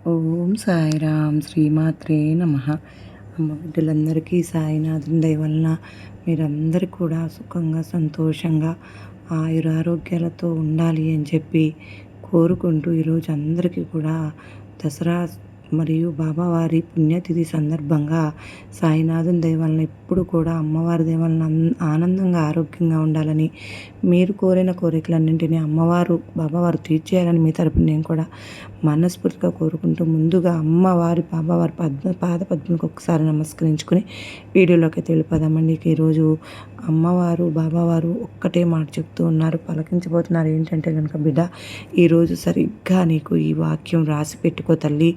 ఓం సాయిరామ్ శ్రీమాత్రే నమ. అమ్మ బిడ్డలందరికీ సాయినాథుని దయవలన మీరందరూ కూడా సుఖంగా సంతోషంగా ఆయురారోగ్యాలతో ఉండాలి అని చెప్పి కోరుకుంటూ ఈరోజు అందరికీ కూడా దసరా మరియు బాబావారి పుణ్యతిథి సందర్భంగా సాయినాథుని దయవలన ఎప్పుడు కూడా అమ్మవారి దయవలన ఆనందంగా ఆరోగ్యంగా ఉండాలని మీరు కోరిన కోరికలన్నింటినీ అమ్మవారు బాబావారు తీర్చేయాలని మీ తరపున నేను కూడా మనస్ఫూర్తిగా కోరుకుంటూ ముందుగా అమ్మవారి బాబావారి పద్మ పాద పద్మకు ఒకసారి నమస్కరించుకుని వీడియోలోకి తెలిపదామండి ఈరోజు అమ్మవారు బాబావారు ఒక్కటే మాట చెప్తూ ఉన్నారు పలకించబోతున్నారు. ఏంటంటే కనుక బిడ్డ ఈరోజు సరిగ్గా నీకు ఈ వాక్యం రాసి పెట్టుకో తల్లి.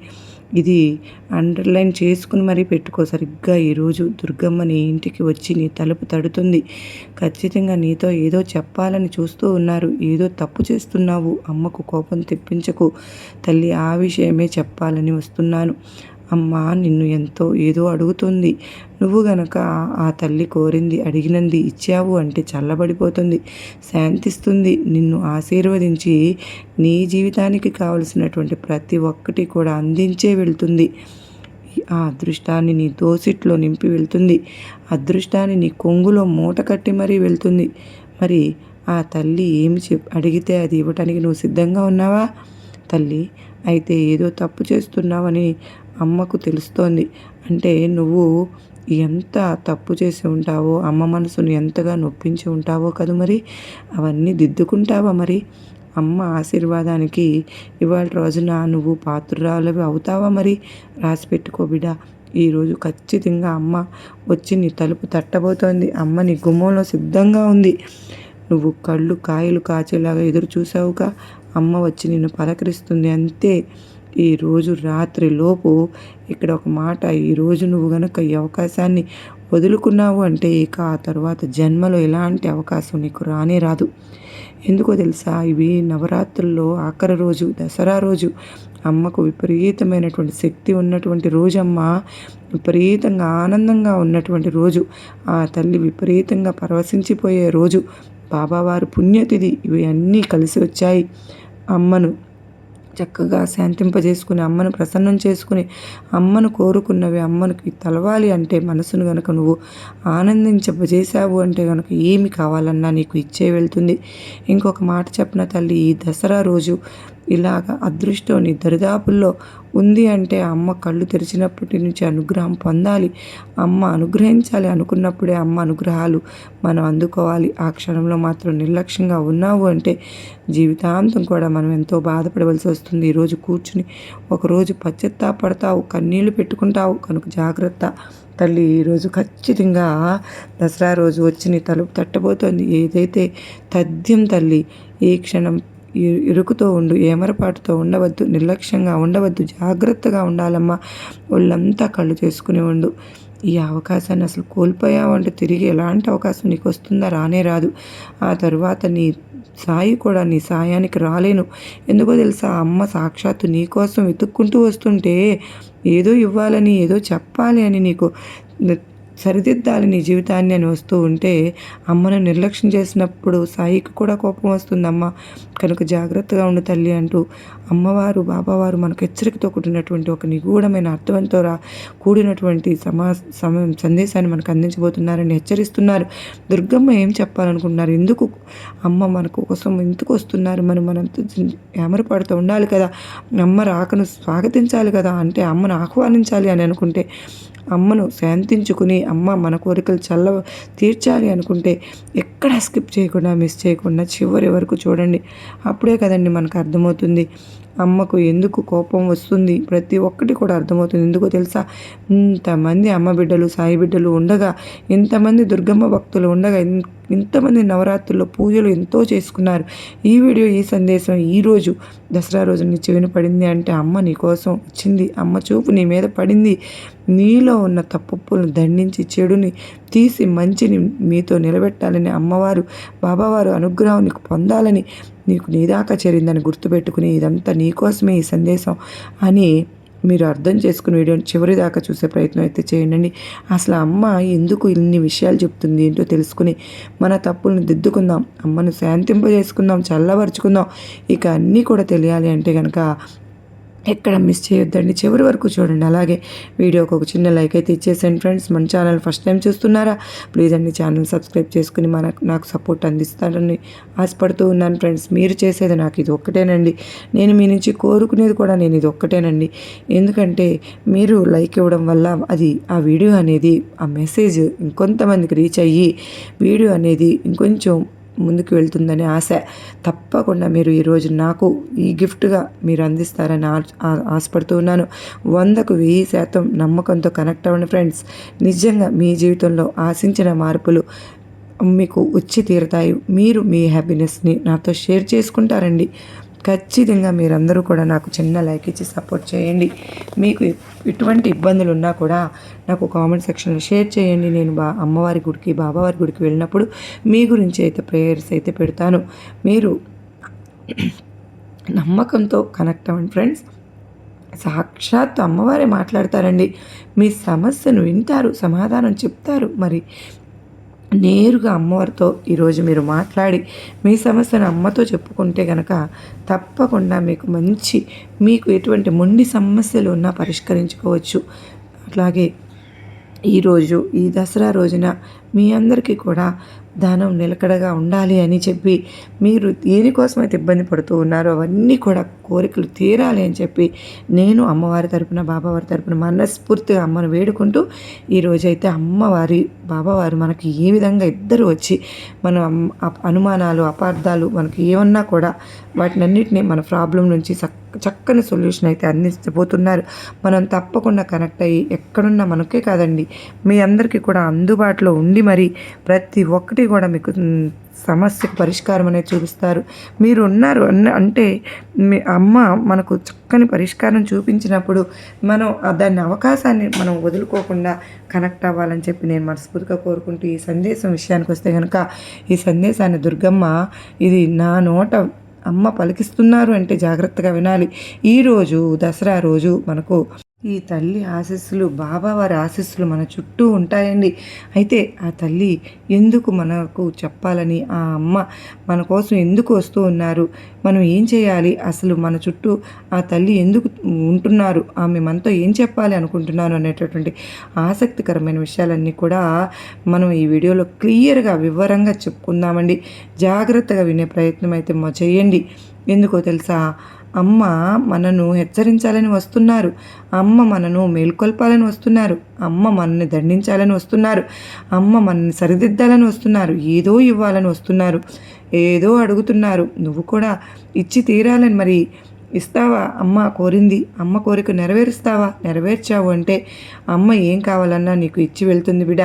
ఇది అండర్లైన్ చేసుకుని మరీ పెట్టుకో. సరిగ్గా ఈరోజు దుర్గమ్మ నీ ఇంటికి వచ్చి నీ తలుపు తడుతుంది. ఖచ్చితంగా నీతో ఏదో చెప్ప చెప్పాలని చూస్తూ ఉన్నారు. ఏదో తప్పు చేస్తున్నావు. అమ్మకు కోపం తెప్పించకు. తల్లి ఆ విషయమే చెప్పాలని వస్తున్నాను. అమ్మ నిన్ను ఎంతో ఏదో అడుగుతుంది. నువ్వు గనక ఆ తల్లి కోరింది అడిగినంది ఇచ్చావు అంటే చల్లబడిపోతుంది శాంతిస్తుంది. నిన్ను ఆశీర్వదించి నీ జీవితానికి కావలసినటువంటి ప్రతి ఒక్కటి కూడా అందించే వెళ్తుంది. ఆ అదృష్టాన్ని నీ దోసిట్లో నింపి వెళ్తుంది. అదృష్టాన్ని నీ కొంగులో మూట కట్టి మరీ వెళ్తుంది. మరి ఆ తల్లి ఏమి చెప్ అడిగితే అది ఇవ్వటానికి నువ్వు సిద్ధంగా ఉన్నావా? తల్లి అయితే ఏదో తప్పు చేస్తున్నావని అమ్మకు తెలుస్తోంది. అంటే నువ్వు ఎంత తప్పు చేసి ఉంటావో అమ్మ మనసును ఎంతగా నొప్పించి ఉంటావో కదా మరి? అవన్నీ దిద్దుకుంటావా మరి? అమ్మ ఆశీర్వాదానికి ఇవాళ రోజున నువ్వు పాత్రురాలవి అవుతావా మరి? రాసి పెట్టుకో బిడ్డ ఈరోజు ఖచ్చితంగా అమ్మ వచ్చి నీ తలుపు తట్టబోతోంది. అమ్మ నీ గుమ్మంలో సిద్ధంగా ఉంది. నువ్వు కళ్ళు కాయలు కాచేలాగా ఎదురు చూసావుగా అమ్మ వచ్చి నిన్ను పలకరిస్తుంది. అంతే. ఈరోజు రాత్రిలోపు ఇక్కడ ఒక మాట ఈరోజు నువ్వు గనక ఈ అవకాశాన్ని వదులుకున్నావు అంటే ఇక ఆ తర్వాత జన్మలో ఎలాంటి అవకాశం నీకు రానే రాదు. ఎందుకో తెలుసా? ఇవి నవరాత్రుల్లో ఆఖరి రోజు దసరా రోజు అమ్మకు విపరీతమైనటువంటి శక్తి ఉన్నటువంటి రోజమ్మ విపరీతంగా ఆనందంగా ఉన్నటువంటి రోజు ఆ తల్లి విపరీతంగా పరవశించిపోయే రోజు బాబావారు పుణ్యతిథి ఇవి అన్నీ కలిసి వచ్చాయి. అమ్మను చక్కగా శాంతింపజేసుకుని అమ్మను ప్రసన్నం చేసుకుని అమ్మను కోరుకున్నవి అమ్మనికి తలవాలి అంటే మనసును గనుక నువ్వు ఆనందించజేశావు అంటే కనుక ఏమి కావాలన్నా నీకు ఇచ్చే వెళ్తుంది. ఇంకొక మాట చెప్పిన తల్లి ఈ దసరా రోజు ఇలాగ అదృష్టం నీ దరిదాపుల్లో ఉంది అంటే అమ్మ కళ్ళు తెరిచినప్పటి నుంచి అనుగ్రహం పొందాలి. అమ్మ అనుగ్రహించాలి అనుకున్నప్పుడే అమ్మ అనుగ్రహాలు మనం అందుకోవాలి. ఆ క్షణంలో మాత్రం నిర్లక్ష్యంగా ఉన్నావు అంటే జీవితాంతం కూడా మనం ఎంతో బాధపడవలసి వస్తుంది. ఈరోజు కూర్చుని ఒకరోజు పశ్చత్తాపడతావు కన్నీళ్ళు పెట్టుకుంటావు. కనుక జాగ్రత్త తల్లి ఈరోజు ఖచ్చితంగా దసరా రోజు వచ్చి నీ తలుపు తట్టబోతోంది. ఏదైతే తథ్యం తల్లి ఈ క్షణం ఇరుకుతో ఉండు ఏమరపాటుతో ఉండవద్దు నిర్లక్ష్యంగా ఉండవద్దు జాగ్రత్తగా ఉండాలమ్మా. ఒళ్ళంతా కళ్ళు చేసుకుని ఉండు. ఈ అవకాశాన్ని అసలు కోల్పోయావంటే తిరిగి ఎలాంటి అవకాశం నీకు వస్తుందా రానే రాదు. ఆ తరువాత నీ సాయి కూడా నీ సాయానికి రాలేను. ఎందుకో తెలుసా? అమ్మ సాక్షాత్తు నీకోసం వెతుక్కుంటూ వస్తుంటే ఏదో ఇవ్వాలని ఏదో చెప్పాలి అని నీకు సరిదిద్దాలి నీ జీవితాన్ని అని వస్తూ ఉంటే అమ్మను నిర్లక్ష్యం చేసినప్పుడు సాయికి కూడా కోపం వస్తుంది అమ్మ కనుక జాగ్రత్తగా ఉండు తల్లి అంటూ అమ్మవారు బాబావారు మనకు హెచ్చరికతో కూడినటువంటి ఒక నిగూఢమైన అర్థంతో రా కూడినటువంటి సమా సమయం సందేశాన్ని మనకు అందించబోతున్నారని హెచ్చరిస్తున్నారు. దుర్గమ్మ ఏం చెప్పాలనుకుంటున్నారు? ఎందుకు అమ్మ మనకు కోసం ఎందుకు వస్తున్నారు? మనం మనంత ఏమరపడుతూ ఉండాలి కదా. అమ్మ రాకను స్వాగతించాలి కదా అంటే అమ్మను ఆహ్వానించాలి అని అనుకుంటే అమ్మను శాంతించుకుని అమ్మ మన కోరికలు చల్ల తీర్చాలి అనుకుంటే ఎక్కడ స్కిప్ చేయకుండా మిస్ చేయకుండా చివరి వరకు చూడండి. అప్పుడే కదండి మనకు అర్థమవుతుంది. అమ్మకు ఎందుకు కోపం వస్తుంది? ప్రతి ఒక్కటి కూడా అర్థమవుతుంది. ఎందుకో తెలుసా? ఇంతమంది అమ్మ బిడ్డలు సాయి బిడ్డలు ఉండగా ఇంతమంది దుర్గమ్మ భక్తులు ఉండగా ఇంతమంది నవరాత్రుల్లో పూజలు ఎంతో చేసుకున్నారు. ఈ వీడియో ఈ సందేశం ఈరోజు దసరా రోజు నీ చెవిన పడింది అంటే అమ్మ నీ కోసం వచ్చింది. అమ్మ చూపు నీ మీద పడింది. నీలో ఉన్న తప్పులను దండించి చెడుని తీసి మంచిని మీతో నిలబెట్టాలని అమ్మవారు బాబావారు అనుగ్రహం నీకు పొందాలని నీకు నీదాకా చేరిందని గుర్తుపెట్టుకుని ఇదంతా నీకోసమే ఈ సందేశం అని మీరు అర్థం చేసుకుని వీడియోని చివరి దాకా చూసే ప్రయత్నం అయితే చేయండి. అసలు అమ్మ ఎందుకు ఇన్ని విషయాలు చెప్తుంది ఏంటో తెలుసుకుని మన తప్పులను దిద్దుకుందాం. అమ్మను శాంతింపజేసుకుందాం చల్లబరుచుకుందాం. ఇక అన్నీ కూడా తెలియాలి అంటే కనుక ఎక్కడ మిస్ చేయొద్దండి. చివరి వరకు చూడండి. అలాగే వీడియోకి ఒక చిన్న లైక్ అయితే ఇచ్చేసాను ఫ్రెండ్స్ మన ఛానల్ ఫస్ట్ టైం చూస్తున్నారా? ప్లీజ్ అండి ఛానల్ సబ్స్క్రైబ్ చేసుకుని మనకు నాకు సపోర్ట్ అందిస్తారని ఆశపడుతూ ఉన్నాను ఫ్రెండ్స్ మీరు చేసేది నాకు ఇది ఒక్కటేనండి. నేను మీ నుంచి కోరుకునేది కూడా నేను ఇది ఒక్కటేనండి. ఎందుకంటే మీరు లైక్ ఇవ్వడం వల్ల అది ఆ వీడియో అనేది ఆ మెసేజ్ ఇంకొంతమందికి రీచ్ అయ్యి వీడియో అనేది ఇంకొంచెం ముందుకు వెళ్తుందని ఆశ తప్పకుండా మీరు ఈరోజు నాకు ఈ గిఫ్ట్గా మీరు అందిస్తారని ఆశపడుతూ ఉన్నాను. వందకు వెయ్యి శాతం నమ్మకంతో కనెక్ట్ అవ్వండి ఫ్రెండ్స్. నిజంగా మీ జీవితంలో ఆశించిన మార్పులు మీకు వచ్చి తీరుతాయి. మీరు మీ హ్యాపీనెస్ని నాతో షేర్ చేసుకుంటారండి. ఖచ్చితంగా మీరందరూ కూడా నాకు చిన్న లైక్ ఇచ్చి సపోర్ట్ చేయండి. మీకు ఎటువంటి ఇబ్బందులు ఉన్నా కూడా నాకు కామెంట్ సెక్షన్లో షేర్ చేయండి. నేను బా అమ్మవారి గుడికి బాబావారి గుడికి వెళ్ళినప్పుడు మీ గురించి అయితే ప్రేయర్స్ అయితే పెడతాను. మీరు నమ్మకంతో కనెక్ట్ అవ్వండి ఫ్రెండ్స్. సాక్షాత్ అమ్మవారే మాట్లాడతారండి. మీ సమస్యను వింటారు సమాధానం చెప్తారు. మరి నేరుగా అమ్మవారితో ఈరోజు మీరు మాట్లాడి మీ సమస్యను అమ్మతో చెప్పుకుంటే కనుక తప్పకుండా మీకు మంచి మీకు ఎటువంటి మొండి సమస్యలు ఉన్నా పరిష్కరించుకోవచ్చు. అట్లాగే ఈరోజు ఈ దసరా రోజున మీ అందరికీ కూడా ధనం నిలకడగా ఉండాలి అని చెప్పి మీరు దేనికోసమైతే ఇబ్బంది పడుతూ ఉన్నారో అవన్నీ కూడా కోరికలు తీరాలి అని చెప్పి నేను అమ్మవారి తరపున బాబావారి తరపున మనస్ఫూర్తిగా అమ్మను వేడుకుంటూ ఈరోజైతే అమ్మవారి బాబావారు మనకి ఏ విధంగా ఇద్దరు వచ్చి మన అనుమానాలు అపార్థాలు మనకి ఏమన్నా కూడా వాటినన్నింటినీ మన ప్రాబ్లం నుంచి సక్ చక్కని సొల్యూషన్ అయితే అందించబోతున్నారు. మనం తప్పకుండా కనెక్ట్ అయ్యి ఎక్కడున్నా మనకే కాదండి. మీ అందరికీ కూడా అందుబాటులో ఉండి మరి ప్రతి ఒక్కటి కూడా మీకు సమస్యకు పరిష్కారం అనేది చూపిస్తారు. మీరు ఉన్నారు అన్న అంటే మీ అమ్మ మనకు చక్కని పరిష్కారం చూపించినప్పుడు మనం దాని అవకాశాన్ని మనం వదులుకోకుండా కనెక్ట్ అవ్వాలని చెప్పి నేను మనస్ఫూర్తిగా కోరుకుంటూ ఈ సందేశం విషయానికి వస్తే కనుక ఈ సందేశాన్ని దుర్గమ్మ ఇది నా నోట అమ్మ పలికిస్తున్నారు అంటే జాగ్రత్తగా వినాలి. ఈరోజు దసరా రోజు మనకు ఈ తల్లి ఆశీస్సులు బాబావారి ఆశీస్సులు మన చుట్టూ ఉంటాయండి. అయితే ఆ తల్లి ఎందుకు మనకు చెప్పాలని ఆ అమ్మ మన కోసం ఎందుకు వస్తూ ఉన్నారు? మనం ఏం చేయాలి? అసలు మన చుట్టూ ఆ తల్లి ఎందుకు ఉంటున్నారు? ఆమె మనతో ఏం చెప్పాలి అనుకుంటున్నారు అనేటటువంటి ఆసక్తికరమైన విషయాలన్నీ కూడా మనం ఈ వీడియోలో క్లియర్గా వివరంగా చెప్పుకుందామండి. జాగ్రత్తగా వినే ప్రయత్నం అయితే చేయండి. ఎందుకో తెలుసా? అమ్మ మనను హెచ్చరించాలని వస్తున్నారు. అమ్మ మనను మేల్కొల్పాలని వస్తున్నారు. అమ్మ మనని దండించాలని వస్తున్నారు. అమ్మ మనని సరిదిద్దాలని వస్తున్నారు. ఏదో ఇవ్వాలని వస్తున్నారు. ఏదో అడుగుతున్నారు. నువ్వు కూడా ఇచ్చి తీరాలని మరి ఇస్తావా? అమ్మ కోరింది. అమ్మ కోరిక నెరవేరుస్తావా? నెరవేర్చావు అంటే అమ్మ ఏం కావాలన్నా నీకు ఇచ్చి వెళ్తుంది బిడ.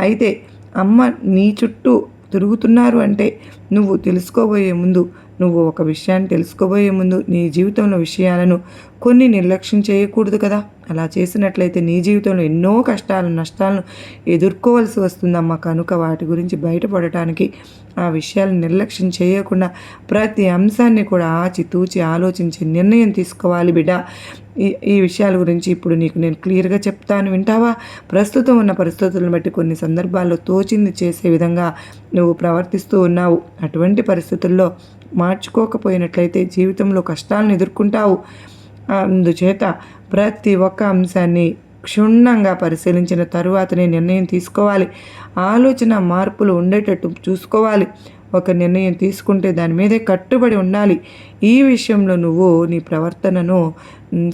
అయితే అమ్మ నీ చుట్టూ తిరుగుతున్నారు అంటే నువ్వు తెలుసుకోబోయే ముందు నువ్వు ఒక విషయాన్ని తెలుసుకోబోయే ముందు నీ జీవితంలో విషయాలను కొన్ని నిర్లక్ష్యం చేయకూడదు కదా? అలా చేసినట్లయితే నీ జీవితంలో ఎన్నో కష్టాలు నష్టాలను ఎదుర్కోవాల్సి వస్తుందమ్మా. కనుక వాటి గురించి బయటపడటానికి ఆ విషయాలను నిర్లక్ష్యం చేయకుండా ప్రతి అంశాన్ని కూడా ఆచి తూచి ఆలోచించి నిర్ణయం తీసుకోవాలి బిడ్డ. ఈ ఈ విషయాల గురించి ఇప్పుడు నీకు నేను క్లియర్గా చెప్తాను. వింటావా? ప్రస్తుతం ఉన్న పరిస్థితులను బట్టి కొన్ని సందర్భాల్లో తోచింది చేసే విధంగా నువ్వు ప్రవర్తిస్తూ ఉన్నావు. అటువంటి పరిస్థితుల్లో మార్చుకోకపోయినట్లయితే జీవితంలో కష్టాలను ఎదుర్కొంటావు. అందుచేత ప్రతి ఒక్క అంశాన్ని క్షుణ్ణంగా పరిశీలించిన తరువాతనే నిర్ణయం తీసుకోవాలి. ఆలోచన మార్పులు ఉండేటట్టు చూసుకోవాలి. ఒక నిర్ణయం తీసుకుంటే దాని మీదే కట్టుబడి ఉండాలి. ఈ విషయంలో నువ్వు నీ ప్రవర్తనను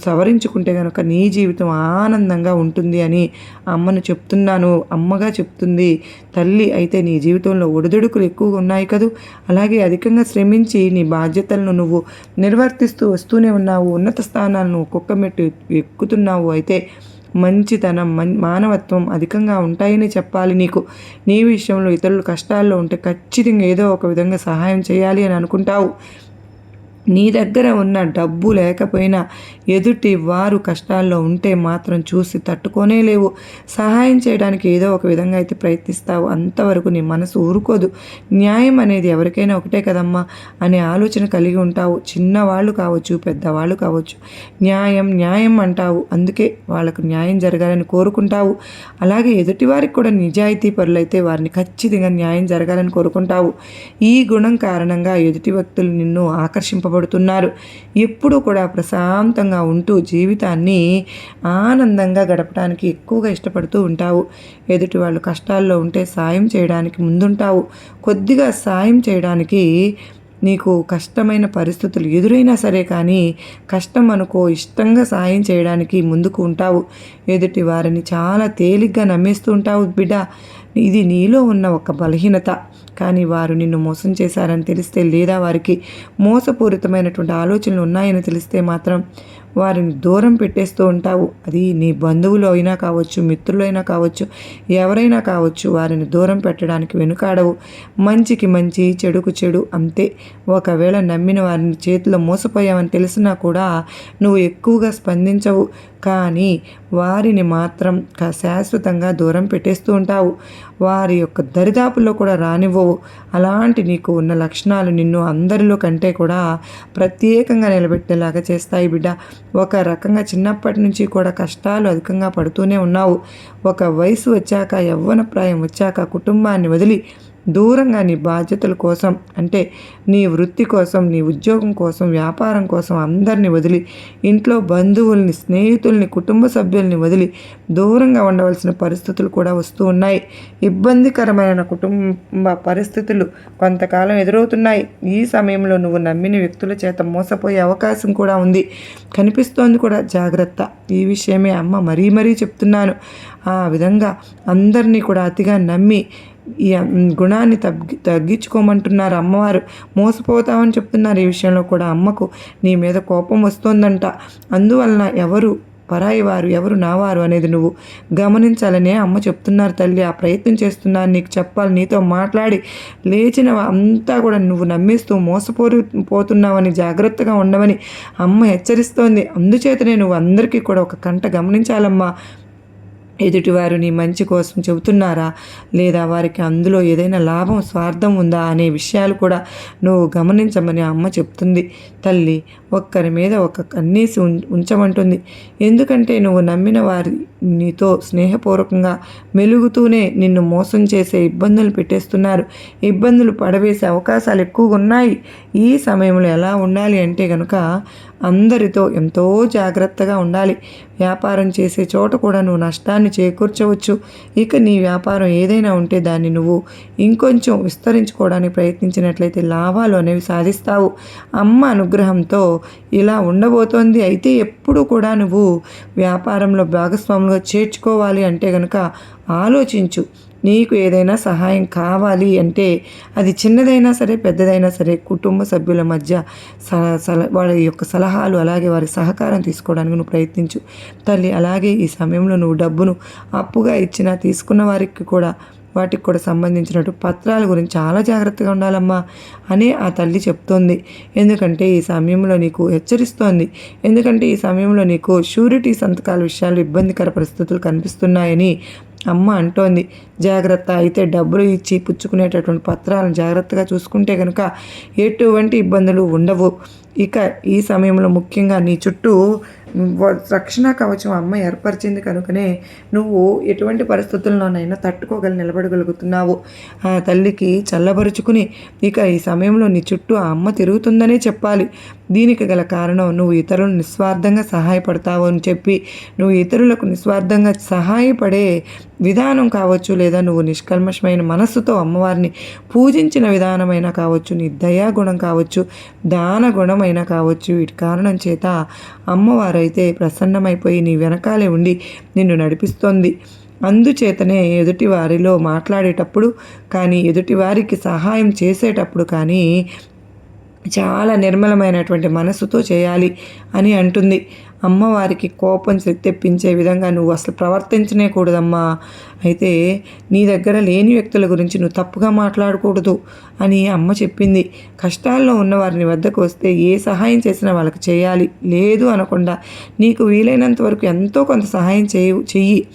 సవరించుకుంటే కనుక నీ జీవితం ఆనందంగా ఉంటుంది అని అమ్మను చెప్తున్నాను. అమ్మగా చెప్తుంది తల్లి అయితే నీ జీవితంలో ఒడిదుడుకులు ఎక్కువగా ఉన్నాయి కదూ. అలాగే అధికంగా శ్రమించి నీ బాధ్యతలను నువ్వు నిర్వర్తిస్తూ వస్తూనే ఉన్నావు. ఉన్నత స్థానాలను ఒక్కొక్క మెట్టు ఎక్కుతున్నావు. అయితే మంచితనం మన్ మానవత్వం అధికంగా ఉంటాయని చెప్పాలి నీకు. నీ విషయంలో ఇతరులు కష్టాల్లో ఉంటే ఖచ్చితంగా ఏదో ఒక విధంగా సహాయం చేయాలి అని అనుకుంటావు. నీ దగ్గర ఉన్న డబ్బు లేకపోయినా ఎదుటి వారు కష్టాల్లో ఉంటే మాత్రం చూసి తట్టుకోనే లేవు. సహాయం చేయడానికి ఏదో ఒక విధంగా అయితే ప్రయత్నిస్తావు. అంతవరకు నీ మనసు ఊరుకోదు. న్యాయం అనేది ఎవరికైనా ఒకటే కదమ్మా అనే ఆలోచన కలిగి ఉంటావు. చిన్నవాళ్ళు కావచ్చు పెద్దవాళ్ళు కావచ్చు. న్యాయం న్యాయం అంటావు. అందుకే వాళ్ళకు న్యాయం జరగాలని కోరుకుంటావు. అలాగే ఎదుటి వారికి కూడా నిజాయితీ పరులైతే వారిని ఖచ్చితంగా న్యాయం జరగాలని కోరుకుంటావు. ఈ గుణం కారణంగా ఎదుటి వ్యక్తులు నిన్ను ఆకర్షింపబడు పడుతున్నారు ఎప్పుడూ కూడా ప్రశాంతంగా ఉంటూ జీవితాన్ని ఆనందంగా గడపడానికి ఎక్కువగా ఇష్టపడుతూ ఉంటావు. ఎదుటి వాళ్ళు కష్టాల్లో ఉంటే సాయం చేయడానికి ముందుంటావు. కొద్దిగా సాయం చేయడానికి నీకు కష్టమైన పరిస్థితులు ఎదురైనా సరే కానీ కష్టం అనుకో ఇష్టంగా సాయం చేయడానికి ముందుకు ఉంటావు. ఎదుటి వారిని చాలా తేలిగ్గా నమ్మేస్తూ ఉంటావు బిడ్డ. ఇది నీలో ఉన్న ఒక బలహీనత. కానీ వారు నిన్ను మోసం చేశారని తెలిస్తే లేదా వారికి మోసపూరితమైనటువంటి ఆలోచనలు ఉన్నాయని తెలిస్తే మాత్రం వారిని దూరం పెట్టేస్తూ ఉంటావు. అది నీ బంధువులు అయినా కావచ్చు మిత్రులైనా కావచ్చు ఎవరైనా కావచ్చు వారిని దూరం పెట్టడానికి వెనుకాడవు. మంచికి మంచి చెడుకు చెడు అంతే. ఒకవేళ నమ్మిన వారిని చేతిలో మోసపోయావని తెలిసినా కూడా నువ్వు ఎక్కువగా స్పందించవు. కానీ వారిని మాత్రం శాశ్వతంగా దూరం పెట్టేస్తూ ఉంటావు. వారి యొక్క దరిదాపుల్లో కూడా రానివ్వవు. అలాంటి నీకు ఉన్న లక్షణాలు నిన్ను అందరిలో కంటే కూడా ప్రత్యేకంగా నిలబెట్టేలాగా చేస్తాయి బిడ్డ. ఒక రకంగా చిన్నప్పటి నుంచి కూడా కష్టాలు అధికంగా పడుతూనే ఉన్నావు. ఒక వయసు వచ్చాక యవ్వన ప్రాయం వచ్చాక కుటుంబాన్ని వదిలి దూరంగా నీ బాధ్యతల కోసం అంటే నీ వృత్తి కోసం నీ ఉద్యోగం కోసం వ్యాపారం కోసం అందరిని వదిలి ఇంట్లో బంధువుల్ని స్నేహితుల్ని కుటుంబ సభ్యుల్ని వదిలి దూరంగా ఉండవలసిన పరిస్థితులు కూడా వస్తూ ఉన్నాయి. ఇబ్బందికరమైన కుటుంబ పరిస్థితులు కొంతకాలం ఎదురవుతున్నాయి. ఈ సమయంలో నువ్వు నమ్మిన వ్యక్తుల చేత మోసపోయే అవకాశం కూడా ఉంది. కనిపిస్తోంది కూడా జాగ్రత్త. ఈ విషయమే అమ్మ మరీ మరీ చెప్తున్నాను. ఆ విధంగా అందరినీ కూడా అతిగా నమ్మి ఈ గుణాన్ని తగ్గి తగ్గించుకోమంటున్నారు అమ్మవారు. మోసపోతామని చెప్తున్నారు ఈ విషయంలో కూడా అమ్మకు. నీ మీద కోపం వస్తోందంట. అందువలన ఎవరు పరాయి వారు ఎవరు నావారు అనేది నువ్వు గమనించాలనే అమ్మ చెప్తున్నారు తల్లి. ఆ ప్రయత్నం చేస్తున్నాను నీకు చెప్పాలి నీతో మాట్లాడి. లేచిన అంతా కూడా నువ్వు నమ్మిస్తూ మోసపోరు పోతున్నావని జాగ్రత్తగా ఉండవని అమ్మ హెచ్చరిస్తోంది. అందుచేతనే నువ్వు అందరికీ కూడా ఒక కంట గమనించాలమ్మా. ఎదుటివారు నీ మంచి కోసం చెబుతున్నారా? లేదా వారికి అందులో ఏదైనా లాభం స్వార్థం ఉందా అనే విషయాలు కూడా నువ్వు గమనించమని అమ్మ చెప్తుంది. తల్లి ఒక్కరి మీద ఒక కన్నీసి ఉంచమంటుంది. ఎందుకంటే నువ్వు నమ్మిన వారి నీతో స్నేహపూర్వకంగా మెలుగుతూనే నిన్ను మోసం చేసే ఇబ్బందులు పెట్టేస్తున్నారు. ఇబ్బందులు పడవేసే అవకాశాలు ఎక్కువగా ఉన్నాయి. ఈ సమయంలో ఎలా ఉండాలి అంటే కనుక అందరితో ఎంతో జాగ్రత్తగా ఉండాలి. వ్యాపారం చేసే చోట కూడా నువ్వు నష్టాన్ని చేకూర్చవచ్చు. ఇక నీ వ్యాపారం ఏదైనా ఉంటే దాన్ని నువ్వు ఇంకొంచెం విస్తరించుకోవడానికి ప్రయత్నించినట్లయితే లాభాలు అనేవి సాధిస్తావు. అమ్మ అనుగ్రహంతో ఇలా ఉండబోతోంది. అయితే ఎప్పుడు కూడా నువ్వు వ్యాపారంలో భాగస్వాములుగా చేర్చుకోవాలి అంటే కనుక ఆలోచించు. నీకు ఏదైనా సహాయం కావాలి అంటే అది చిన్నదైనా సరే పెద్దదైనా సరే కుటుంబ సభ్యుల మధ్య సల వాళ్ళ యొక్క సలహాలు అలాగే వారి సహకారం తీసుకోవడానికి నువ్వు ప్రయత్నించు. తల్లి అలాగే ఈ సమయంలో నువ్వు డబ్బును అప్పుగా ఇచ్చినా తీసుకున్న వారికి కూడా వాటికి కూడా సంబంధించినట్టు పత్రాల గురించి చాలా జాగ్రత్తగా ఉండాలమ్మా అని ఆ తల్లి చెప్తోంది. ఎందుకంటే ఈ సమయంలో నీకు హెచ్చరిస్తోంది. ఎందుకంటే ఈ సమయంలో నీకు షూరిటీ సంతకాల విషయాలు ఇబ్బందికర పరిస్థితులు కనిపిస్తున్నాయని అమ్మ అంటోంది. జాగ్రత్త అయితే డబ్బులు ఇచ్చి పుచ్చుకునేటటువంటి పత్రాలను జాగ్రత్తగా చూసుకుంటే కనుక ఎటువంటి ఇబ్బందులు ఉండవు. ఇక ఈ సమయంలో ముఖ్యంగా నీ చుట్టూ రక్షణ కవచం అమ్మ ఏర్పరిచింది కనుకనే నువ్వు ఎటువంటి పరిస్థితుల్లోనైనా తట్టుకోగల నిలబడగలుగుతున్నావు. ఆ తల్లికి చల్లబరుచుకుని ఇక ఈ సమయంలో నీ చుట్టూ ఆ అమ్మ తిరుగుతుందనే చెప్పాలి. దీనికి గల కారణం నువ్వు ఇతరులను నిస్వార్థంగా సహాయపడతావు అని చెప్పి నువ్వు ఇతరులకు నిస్వార్థంగా సహాయపడే విధానం కావచ్చు లేదా నువ్వు నిష్కల్మషమైన మనస్సుతో అమ్మవారిని పూజించిన విధానమైనా కావచ్చు నీ దయాగుణం కావచ్చు దాన గుణం కారణమైనా కావచ్చు. వీటి కారణం చేత అమ్మవారైతే ప్రసన్నమైపోయి నీ వెనకాలే ఉండి నిన్ను నడిపిస్తోంది. అందుచేతనే ఎదుటివారిలో మాట్లాడేటప్పుడు కానీ ఎదుటివారికి సహాయం చేసేటప్పుడు కానీ చాలా నిర్మలమైనటువంటి మనసుతో చేయాలి అని అంటుంది. అమ్మవారికి కోపం తెప్పించే విధంగా నువ్వు అసలు ప్రవర్తించనే కూడదమ్మా అయితే నీ దగ్గర లేని వ్యక్తుల గురించి నువ్వు తప్పుగా మాట్లాడకూడదు అని అమ్మ చెప్పింది. కష్టాల్లో ఉన్న వారిని వద్దకు వస్తే ఏ సహాయం చేసినా వాళ్ళకి చేయాలి. లేదు అనకుండా నీకు వీలైనంత వరకు ఎంతో కొంత సహాయం చేయ చెయ్యి.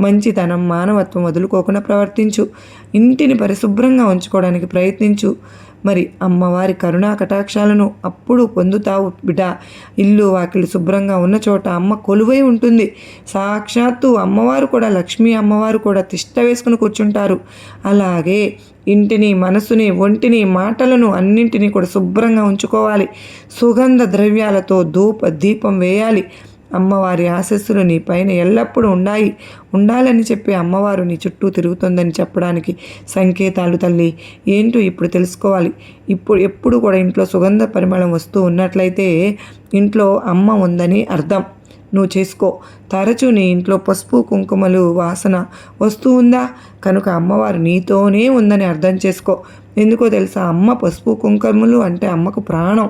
మంచితనం మానవత్వం వదులుకోకుండా ప్రవర్తించు. ఇంటిని పరిశుభ్రంగా ఉంచుకోవడానికి ప్రయత్నించు. మరి అమ్మవారి కరుణా కటాక్షాలను అప్పుడు పొందుతావు బిడ్డ. ఇల్లు వాకిలి శుభ్రంగా ఉన్న చోట అమ్మ కొలువై ఉంటుంది. సాక్షాత్తు అమ్మవారు కూడా లక్ష్మీ అమ్మవారు కూడా తిష్ట వేసుకుని కూర్చుంటారు. అలాగే ఇంటిని మనసుని ఒంటిని మాటలను అన్నింటినీ కూడా శుభ్రంగా ఉంచుకోవాలి. సుగంధ ద్రవ్యాలతో ధూప దీపం వేయాలి. అమ్మవారి ఆశస్సులు నీ పైన ఎల్లప్పుడూ ఉన్నాయి ఉండాలని చెప్పి అమ్మవారు నీ చుట్టూ తిరుగుతుందని చెప్పడానికి సంకేతాలు తల్లి. ఏంటో ఇప్పుడు తెలుసుకోవాలి. ఇప్పుడు ఎప్పుడు కూడా ఇంట్లో సుగంధ పరిమళం వస్తూ ఉన్నట్లయితే ఇంట్లో అమ్మ ఉందని అర్థం. నువ్వు చేసుకో. తరచూ నీ ఇంట్లో పసుపు కుంకుమలు వాసన వస్తూ ఉందా? కనుక అమ్మవారు నీతోనే ఉందని అర్థం చేసుకో. ఎందుకో తెలుసా? అమ్మ పసుపు కుంకుమలు అంటే అమ్మకు ప్రాణం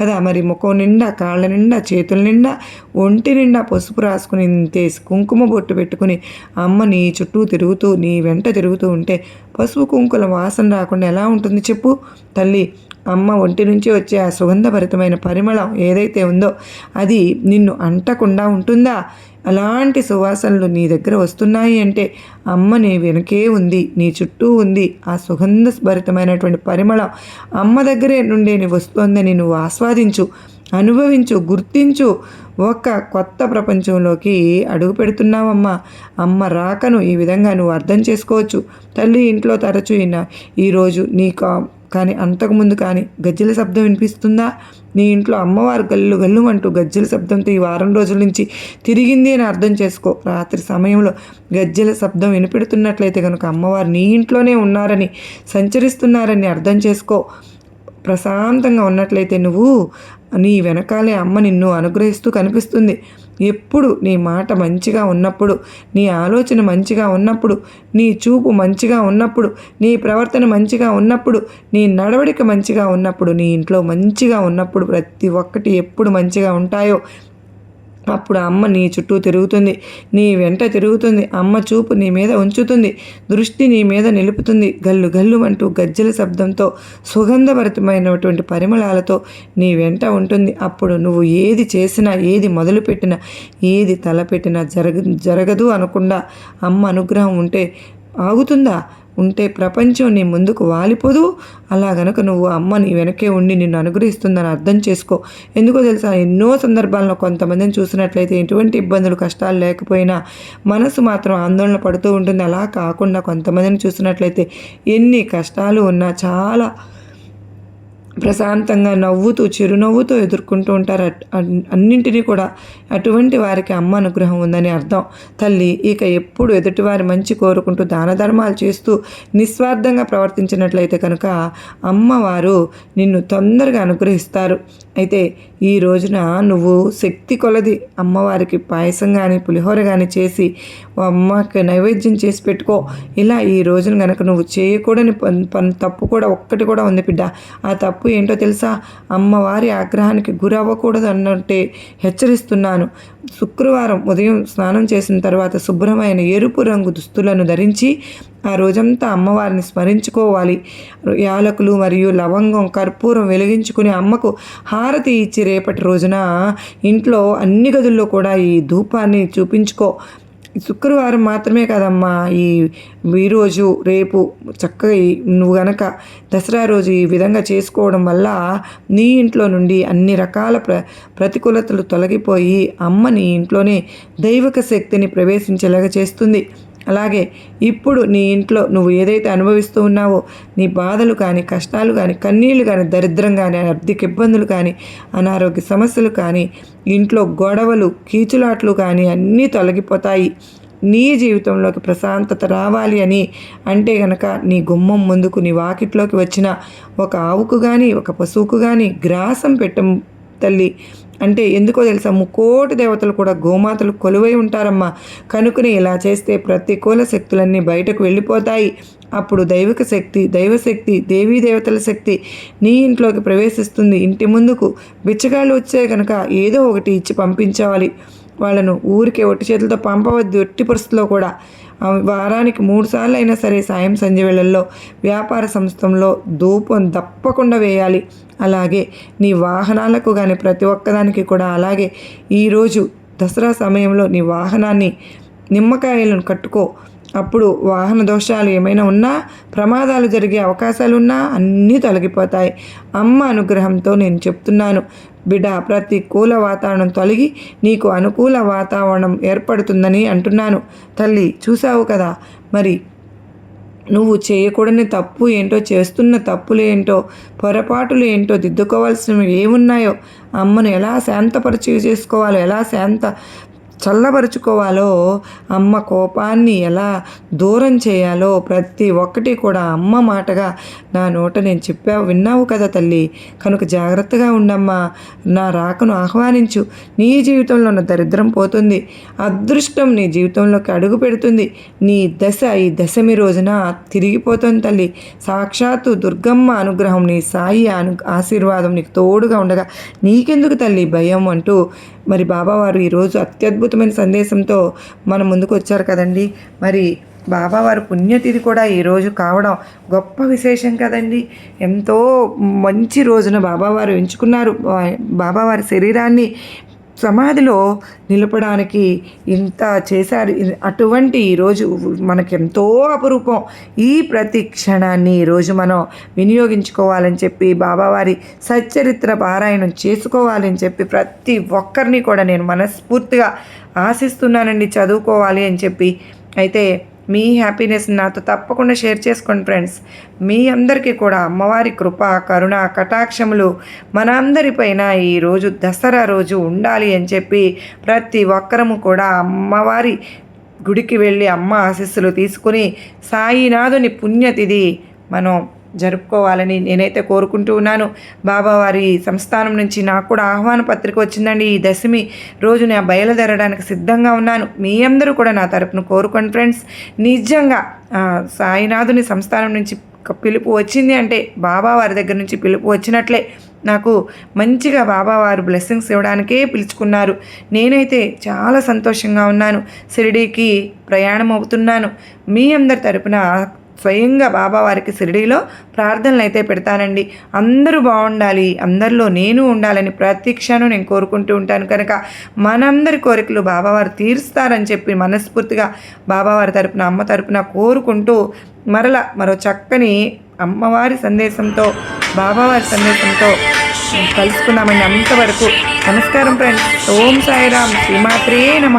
కదా. మరి ముఖం నిండా కాళ్ళ నిండా చేతుల నిండా ఒంటి నిండా పసుపు రాసుకుని ఇంతేసి కుంకుమ బొట్టు పెట్టుకుని అమ్మ నీ చుట్టూ తిరుగుతూ నీ వెంట తిరుగుతూ ఉంటే పసుపు కుంకుల వాసన రాకుండా ఎలా ఉంటుంది చెప్పు? తల్లి అమ్మ ఒంటి నుంచి వచ్చే ఆ సుగంధభరితమైన పరిమళం ఏదైతే ఉందో అది నిన్ను అంటకుండా ఉంటుందా? అలాంటి సువాసనలు నీ దగ్గర వస్తున్నాయి అంటే అమ్మ నీ వెనుకే ఉంది నీ చుట్టూ ఉంది. ఆ సుగంధ భరితమైనటువంటి పరిమళం అమ్మ దగ్గరే నుండి నీ వస్తోందని నువ్వు ఆస్వాదించు అనుభవించు గుర్తించు. ఒక కొత్త ప్రపంచంలోకి అడుగు పెడుతున్నావమ్మా. అమ్మ రాకను ఈ విధంగా నువ్వు అర్థం చేసుకోవచ్చు. తల్లి ఇంట్లో తరచు ఈరోజు నీ కానీ అంతకుముందు కానీ గజ్జెల శబ్దం వినిపిస్తుందా? నీ ఇంట్లో అమ్మవారు గల్లు గల్లు అంటూ గజ్జెల శబ్దంతో ఈ వారం రోజుల నుంచి తిరిగింది అని అర్థం చేసుకో. రాత్రి సమయంలో గజ్జెల శబ్దం వినిపెడుతున్నట్లయితే కనుక అమ్మవారు నీ ఇంట్లోనే ఉన్నారని సంచరిస్తున్నారని అర్థం చేసుకో. ప్రశాంతంగా ఉన్నట్లయితే నువ్వు నీ వెనకాలే అమ్మ నిన్ను అనుగ్రహిస్తూ కనిపిస్తుంది. ఎప్పుడు నీ మాట మంచిగా ఉన్నప్పుడు నీ ఆలోచన మంచిగా ఉన్నప్పుడు నీ చూపు మంచిగా ఉన్నప్పుడు నీ ప్రవర్తన మంచిగా ఉన్నప్పుడు నీ నడవడిక మంచిగా ఉన్నప్పుడు నీ ఇంట్లో మంచిగా ఉన్నప్పుడు ప్రతి ఒక్కటి ఎప్పుడు మంచిగా ఉంటాయో అప్పుడు అమ్మ నీ చుట్టూ తిరుగుతుంది. నీ వెంట తిరుగుతుంది. అమ్మ చూపు నీ మీద ఉంచుతుంది. దృష్టి నీ మీద నిలుపుతుంది. గల్లు గల్లు అంటూ గజ్జల శబ్దంతో సుగంధభరితమైనటువంటి పరిమళాలతో నీ వెంట ఉంటుంది. అప్పుడు నువ్వు ఏది చేసినా ఏది మొదలుపెట్టినా ఏది తలపెట్టినా జరగ జరగదు అనకుండా అమ్మ అనుగ్రహం ఉంటే ఆగుతుందా? ఉంటే ప్రపంచం నీ ముందుకు వాలిపోదు. అలా గనక నువ్వు అమ్మ నీ వెనకే ఉండి నిన్ను అనుగ్రహిస్తుందని అర్థం చేసుకో. ఎందుకో తెలుసా? ఎన్నో సందర్భాల్లో కొంతమందిని చూసినట్లయితే ఎటువంటి ఇబ్బందులు కష్టాలు లేకపోయినా మనసు మాత్రం ఆందోళన పడుతూ ఉంటుంది. అలా కాకుండా కొంతమందిని చూసినట్లయితే ఎన్ని కష్టాలు ఉన్నా చాలా ప్రశాంతంగా నవ్వుతూ చిరునవ్వుతో ఎదుర్కొంటూ ఉంటారు. అన్నింటినీ కూడా అటువంటి వారికి అమ్మ అనుగ్రహం ఉందని అర్థం. తల్లి ఇక ఎప్పుడు ఎదుటివారి మంచి కోరుకుంటూ దాన ధర్మాలు చేస్తూ నిస్వార్థంగా ప్రవర్తించినట్లయితే కనుక అమ్మవారు నిన్ను తొందరగా అనుగ్రహిస్తారు. అయితే ఈ రోజున నువ్వు శక్తి కొలది అమ్మవారికి పాయసం కానీ పులిహోర కానీ చేసి అమ్మకి నైవేద్యం చేసి పెట్టుకో. ఇలా ఈ రోజున కనుక నువ్వు చేయకూడని పని తప్పు కూడా ఒక్కటి కూడా ఉంది బిడ్డ. ఆ తప్పు ఏంటో తెలుసా? అమ్మవారి ఆగ్రహానికి గురవ్వకూడదు అన్నట్టే హెచ్చరిస్తున్నాను. శుక్రవారం ఉదయం స్నానం చేసిన తర్వాత శుభ్రమైన ఎరుపు రంగు దుస్తులను ధరించి ఆ రోజంతా అమ్మవారిని స్మరించుకోవాలి. యాలకులు మరియు లవంగం కర్పూరం వెలిగించుకుని అమ్మకు హారతి ఇచ్చి రేపటి రోజున ఇంట్లో అన్ని గదుల్లో కూడా ఈ ధూపాన్ని చూపించుకో. శుక్రవారం మాత్రమే కదమ్మా ఈ ఈరోజు రేపు చక్కగా నువ్వు గనక దసరా రోజు ఈ విధంగా చేసుకోవడం వల్ల నీ ఇంట్లో నుండి అన్ని రకాల ప్ర ప్రతికూలతలు తొలగిపోయి అమ్మ నీ ఇంట్లోనే దైవక శక్తిని ప్రవేశించేలాగా చేస్తుంది. అలాగే ఇప్పుడు నీ ఇంట్లో నువ్వు ఏదైతే అనుభవిస్తూ ఉన్నావో నీ బాధలు కానీ కష్టాలు కానీ కన్నీళ్ళు కానీ దరిద్రం కానీ ఆర్థిక ఇబ్బందులు కానీ అనారోగ్య సమస్యలు కానీ ఇంట్లో గొడవలు కీచులాట్లు కానీ అన్నీ తొలగిపోతాయి. నీ జీవితంలోకి ప్రశాంతత రావాలి అని అంటే గనక నీ గుమ్మం ముందుకు నీ వాకిట్లోకి వచ్చిన ఒక ఆవుకు కానీ ఒక పశువుకు కానీ గ్రాసం పెట్ట తల్లి. అంటే ఎందుకో తెలుసా ముక్కోటి దేవతలు కూడా గోమాతలు కొలువై ఉంటారమ్మా. కనుకుని ఇలా చేస్తే ప్రతికూల శక్తులన్నీ బయటకు వెళ్ళిపోతాయి. అప్పుడు దైవిక శక్తి దైవశక్తి దేవీ దేవతల శక్తి నీ ఇంట్లోకి ప్రవేశిస్తుంది. ఇంటి ముందుకు బిచ్చగాళ్ళు వచ్చే కనుక ఏదో ఒకటి ఇచ్చి పంపించాలి. వాళ్ళను ఊరికే ఒట్టి చేతులతో పంపవద్దు ఎట్టి పరిస్థితుల్లో కూడా. వారానికి మూడు సార్లు అయినా సరే సాయం సంధ్య వేళల్లో వ్యాపార సంస్థంలో ధూపం తప్పకుండా వేయాలి. అలాగే నీ వాహనాలకు కానీ ప్రతి ఒక్కదానికి కూడా అలాగే ఈరోజు దసరా సమయంలో నీ వాహనాన్ని నిమ్మకాయలను కట్టుకో. అప్పుడు వాహన దోషాలు ఏమైనా ఉన్నా ప్రమాదాలు జరిగే అవకాశాలు ఉన్నా అన్నీ తొలగిపోతాయి. అమ్మ అనుగ్రహంతో నేను చెప్తున్నాను. బిడ్డ ప్రతికూల వాతావరణం తొలగి నీకు అనుకూల వాతావరణం ఏర్పడుతుందని అంటున్నాను. తల్లి చూసావు కదా? మరి నువ్వు చేయకూడని తప్పు ఏంటో చేస్తున్న తప్పులు ఏంటో పొరపాటులు ఏంటో దిద్దుకోవాల్సినవి ఏమున్నాయో అమ్మను ఎలా శాంతపరిచి చేసుకోవాలో ఎలా శాంత చల్లబరుచుకోవాలో? అమ్మ కోపాన్ని ఎలా దూరం చేయాలో ప్రతి ఒక్కటి కూడా అమ్మ మాటగా నా నోట నేను చెప్పావు విన్నావు కదా తల్లి. కనుక జాగ్రత్తగా ఉండమ్మా. నా రాకను ఆహ్వానించు. నీ జీవితంలో ఉన్న దరిద్రం పోతుంది. అదృష్టం నీ జీవితంలోకి అడుగు పెడుతుంది. నీ దశ ఈ దశమి రోజున తిరిగిపోతుంది తల్లి. సాక్షాత్తు దుర్గమ్మ అనుగ్రహం నీ సాయి అను ఆశీర్వాదం నీకు తోడుగా ఉండగా నీకెందుకు తల్లి భయం అంటూ మరి బాబావారు ఈరోజు అత్యద్భుతమైన సందేశంతో మన ముందుకు వచ్చారు కదండి. మరి బాబావారి పుణ్యతిథి కూడా ఈరోజు కావడం గొప్ప విశేషం కదండి. ఎంతో మంచి రోజున బాబావారు ఎంచుకున్నారు. బాబావారి శరీరాన్ని సమాధిలో నిలపడానికి ఇంత చేశారు. అటువంటి ఈరోజు మనకెంతో అపురూపం. ఈ ప్రతి క్షణాన్ని ఈరోజు మనం వినియోగించుకోవాలని చెప్పి బాబావారి సచ్చరిత్ర పారాయణం చేసుకోవాలని చెప్పి ప్రతి ఒక్కరిని కూడా నేను మనస్ఫూర్తిగా ఆశిస్తున్నానండి. చదువుకోవాలి అని చెప్పి. అయితే మీ హ్యాపీనెస్ నాతో తప్పకుండా షేర్ చేసుకోండి ఫ్రెండ్స్. మీ అందరికీ కూడా అమ్మవారి కృప కరుణ కటాక్షములు మనందరిపైన ఈరోజు దసరా రోజు ఉండాలి అని చెప్పి ప్రతి ఒక్కరము కూడా అమ్మవారి గుడికి వెళ్ళి అమ్మ ఆశీస్సులు తీసుకుని సాయినాథుని పుణ్యతిథి మనం జరుపుకోవాలని నేనైతే కోరుకుంటూ ఉన్నాను. బాబావారి సంస్థానం నుంచి నాకు కూడా ఆహ్వాన పత్రిక వచ్చిందండి. ఈ దశమి రోజు నేను బయలుదేరడానికి సిద్ధంగా ఉన్నాను. మీ అందరూ కూడా నా తరపున కోరుకోండి ఫ్రెండ్స్. నిజంగా సాయినాథుని సంస్థానం నుంచి పిలుపు వచ్చింది అంటే బాబావారి దగ్గర నుంచి పిలుపు వచ్చినట్లే. నాకు మంచిగా బాబావారు బ్లెస్సింగ్స్ ఇవ్వడానికే పిలుచుకున్నారు. నేనైతే చాలా సంతోషంగా ఉన్నాను. షిరిడీకి ప్రయాణం అవుతున్నాను. మీ అందరి తరపున స్వయంగా బాబావారికి షిరిడీలో ప్రార్థనలు అయితే పెడతానండి అందరూ బాగుండాలి అందరిలో నేను ఉండాలని ప్రతి క్షణం నేను కోరుకుంటూ ఉంటాను కనుక మనందరి కోరికలు బాబావారు తీరుస్తారని చెప్పి మనస్ఫూర్తిగా బాబావారి తరపున అమ్మ తరపున కోరుకుంటూ మరల మరో చక్కని అమ్మవారి సందేశంతో బాబావారి సందేశంతో కలుసుకున్నామండి. అంతవరకు నమస్కారం ఫ్రెండ్స్. ఓం సాయిరామ్. శ్రీమాత్రే నమ.